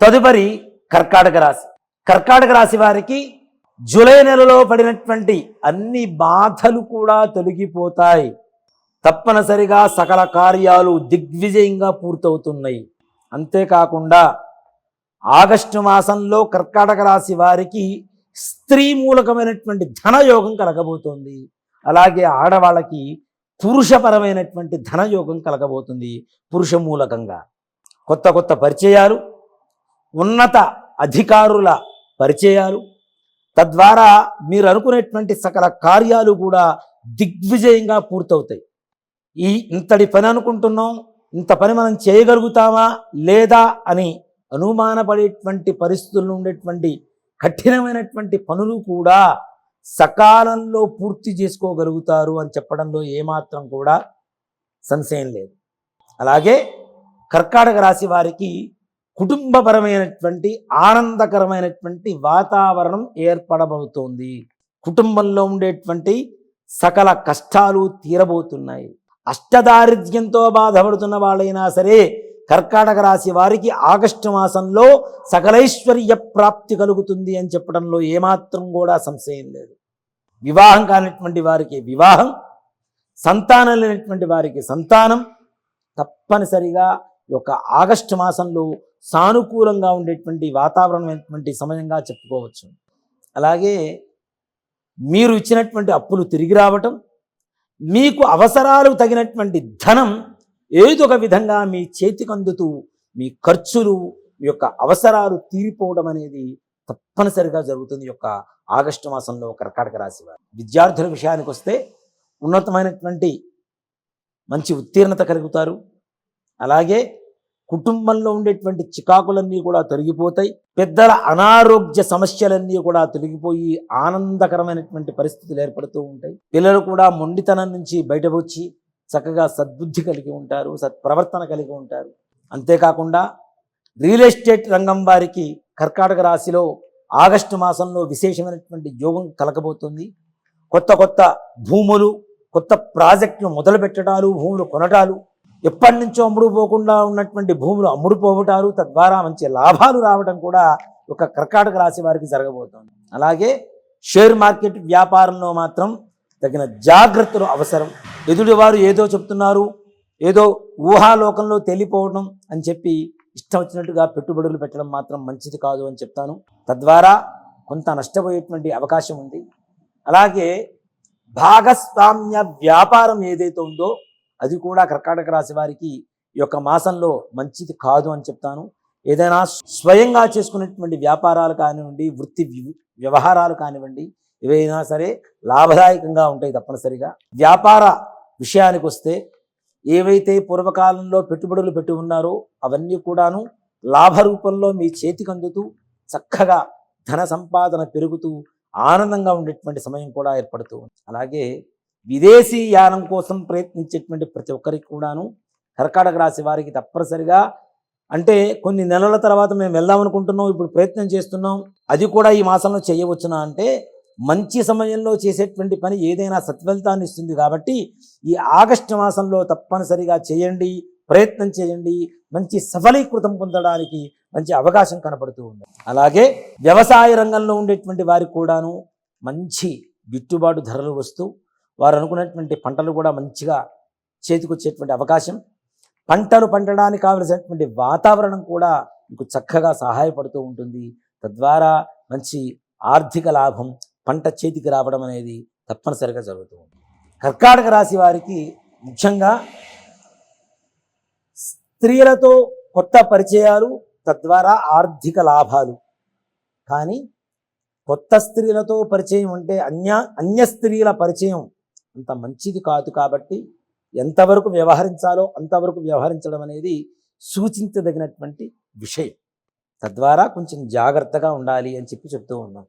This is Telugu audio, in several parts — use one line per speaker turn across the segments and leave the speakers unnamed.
తదుపరి కర్కాటక రాశి. కర్కాటక రాశి వారికి జూలై నెలలో పడినటువంటి అన్ని బాధలు కూడా తొలగిపోతాయి. తప్పనిసరిగా సకల కార్యాలు దిగ్విజయంగా పూర్తవుతున్నాయి. అంతేకాకుండా ఆగస్టు మాసంలో కర్కాటక రాశి వారికి స్త్రీ మూలకమైనటువంటి ధనయోగం కలగబోతోంది. అలాగే ఆడవాళ్ళకి పురుషపరమైనటువంటి ధనయోగం కలగబోతుంది. పురుష మూలకంగా. కొత్త కొత్త పరిచయాలు ఉన్నత అధికారుల పరిచయాలు. తద్వారా మీరు అనుకునేటువంటి సకల కార్యాలు కూడా దిగ్విజయంగా పూర్తవుతాయి. ఈ ఇంతటి పని అనుకుంటున్నాం ఇంత పని మనం చేయగలుగుతామా లేదా అని అనుమానపడేటువంటి పరిస్థితుల్లో ఉండేటువంటి కఠినమైనటువంటి పనులు కూడా సకాలంలో పూర్తి చేసుకోగలుగుతారు అని చెప్పడంలో ఏమాత్రం కూడా సంశయం లేదు. అలాగే కర్కాటక రాశి వారికి కుటుంబపరమైనటువంటి ఆనందకరమైనటువంటి వాతావరణం ఏర్పడబోతోంది. కుటుంబంలో ఉండేటువంటి సకల కష్టాలు తీరబోతున్నాయి. అష్టదారిద్ర్యంతో బాధపడుతున్న వాళ్ళైనా సరే కర్కాటక రాశి వారికి ఆగస్టు మాసంలో సకలైశ్వర్య ప్రాప్తి కలుగుతుంది అని చెప్పడంలో ఏమాత్రం కూడా సంశయం లేదు. వివాహం కానిటువంటి వారికి వివాహం సంతానం లేనటువంటి వారికి సంతానం తప్పనిసరిగా ఈ యొక్క ఆగస్టు మాసంలో సానుకూలంగా ఉండేటువంటి వాతావరణమైనటువంటి సమయంగా చెప్పుకోవచ్చు. అలాగే మీరు ఇచ్చినటువంటి అప్పులు తిరిగి రావటం మీకు అవసరాలు తగినటువంటి ధనం ఏదో ఒక విధంగా మీ చేతికి అందుతూ మీ ఖర్చులు మీ యొక్క అవసరాలు తీరిపోవడం అనేది తప్పనిసరిగా జరుగుతుంది ఈ యొక్క ఆగస్టు మాసంలో కర్కాటక రాశి వారు. విద్యార్థుల విషయానికి వస్తే ఉన్నతమైనటువంటి మంచి ఉత్తీర్ణత కలుగుతారు. అలాగే కుటుంబంలో ఉండేటువంటి చికాకులన్నీ కూడా తొలగిపోతాయి. పెద్దల అనారోగ్య సమస్యలన్నీ కూడా తొలగిపోయి ఆనందకరమైనటువంటి పరిస్థితులు ఏర్పడుతూ ఉంటాయి. పిల్లలు కూడా మొండితనం నుంచి బయట వచ్చి చక్కగా సద్బుద్ధి కలిగి ఉంటారు సత్ప్రవర్తన కలిగి ఉంటారు. అంతేకాకుండా రియల్ ఎస్టేట్ రంగం వారికి కర్కాటక రాశిలో ఆగస్టు మాసంలో విశేషమైనటువంటి యోగం కలగబోతుంది. కొత్త కొత్త భూములు కొత్త ప్రాజెక్టులు మొదలు పెట్టడాలు భూములు కొనటాలు ఎప్పటి నుంచో అమ్ముడు పోకుండా ఉన్నటువంటి భూములు అమ్ముడు పోవటాలు తద్వారా మంచి లాభాలు రావడం కూడా ఒక కర్కాటక రాశి వారికి జరగబోతోంది. అలాగే షేర్ మార్కెట్ వ్యాపారంలో మాత్రం తగిన జాగ్రత్తలు అవసరం. ఎదుటివారు ఏదో చెప్తున్నారు ఏదో ఊహాలోకంలో తెలిపోవడం అని చెప్పి ఇష్టం వచ్చినట్టుగా పెట్టుబడులు పెట్టడం మాత్రం మంచిది కాదు అని చెప్తాను. తద్వారా కొంత నష్టపోయేటువంటి అవకాశం ఉంది. అలాగే భాగస్వామ్య వ్యాపారం ఏదైతే ఉందో అది కూడా కర్కాటక రాశి వారికి ఈ యొక్క మాసంలో మంచిది కాదు అని చెప్తాను. ఏదైనా స్వయంగా చేసుకునేటువంటి వ్యాపారాలు కానివ్వండి వృత్తి వ్యవహారాలు కానివ్వండి ఏవైనా సరే లాభదాయకంగా ఉంటాయి తప్పనిసరిగా. వ్యాపార విషయానికి వస్తే ఏవైతే పూర్వకాలంలో పెట్టుబడులు పెట్టి ఉన్నారో అవన్నీ కూడాను లాభ రూపంలో మీ చేతికి అందుతూ చక్కగా ధన సంపాదన పెరుగుతూ ఆనందంగా ఉండేటువంటి సమయం కూడా ఏర్పడుతూ ఉంది. అలాగే విదేశీ యానం కోసం ప్రయత్నించేటువంటి ప్రతి ఒక్కరికి కూడాను కర్కాటక రాశి వారికి తప్పనిసరిగా అంటే కొన్ని నెలల తర్వాత మేము వెళ్దాం అనుకుంటున్నాం ఇప్పుడు ప్రయత్నం చేస్తున్నాం అది కూడా ఈ మాసంలో చేయవచ్చునా అంటే మంచి సమయంలో చేసేటువంటి పని ఏదైనా సత్ఫలితాన్ని ఇస్తుంది కాబట్టి ఈ ఆగస్టు మాసంలో తప్పనిసరిగా చేయండి ప్రయత్నం చేయండి మంచి సఫలీకృతం పొందడానికి మంచి అవకాశం కనపడుతూ ఉంది. అలాగే వ్యవసాయ రంగంలో ఉండేటువంటి వారికి కూడాను మంచి గిట్టుబాటు ధరలు వస్తూ వారు అనుకున్నటువంటి పంటలు కూడా మంచిగా చేతికొచ్చేటువంటి అవకాశం. పంటలు పండడానికి కావలసినటువంటి వాతావరణం కూడా మీకు చక్కగా సహాయపడుతూ ఉంటుంది. తద్వారా మంచి ఆర్థిక లాభం పంట చేతికి రావడం అనేది తప్పనిసరిగా జరుగుతూ ఉంటుంది. కర్కాటక రాశి వారికి ముఖ్యంగా స్త్రీలతో కొత్త పరిచయాలు తద్వారా ఆర్థిక లాభాలు. కానీ కొత్త స్త్రీలతో పరిచయం అంటే అన్య అన్య స్త్రీల పరిచయం అంత మంచిది కాదు కాబట్టి ఎంతవరకు వ్యవహరించాలో అంతవరకు వ్యవహరించడం అనేది సూచించదగినటువంటి విషయం. తద్వారా కొంచెం జాగ్రత్తగా ఉండాలి అని చెప్పి చెప్తూ ఉన్నాం.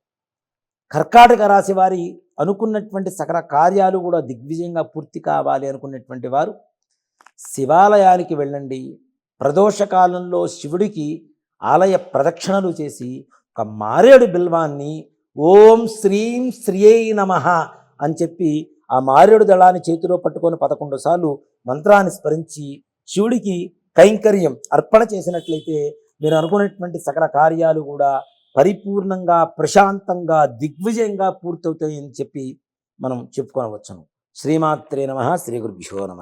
కర్కాటక రాశి వారి అనుకున్నటువంటి సకల కార్యాలు కూడా దిగ్విజయంగా పూర్తి కావాలి అనుకున్నటువంటి వారు శివాలయానికి వెళ్ళండి. ప్రదోషకాలంలో శివుడికి ఆలయ ప్రదక్షిణలు చేసి ఒక మారేడు బిల్వాన్ని ఓం శ్రీం శ్రీయై నమ అని చెప్పి ఆ మారేడు దళాన్ని చేతిలో పట్టుకొని పదకొండు సార్లు మంత్రాన్ని స్మరించి శివుడికి కైంకర్యం అర్పణ చేసినట్లయితే మీరు అనుకున్నటువంటి సకల కార్యాలు కూడా పరిపూర్ణంగా ప్రశాంతంగా దిగ్విజయంగా పూర్తవుతాయని చెప్పి మనం చెప్పుకోనవచ్చును శ్రీమాత్రే నమ శ్రీ గురుభ్యో నమ.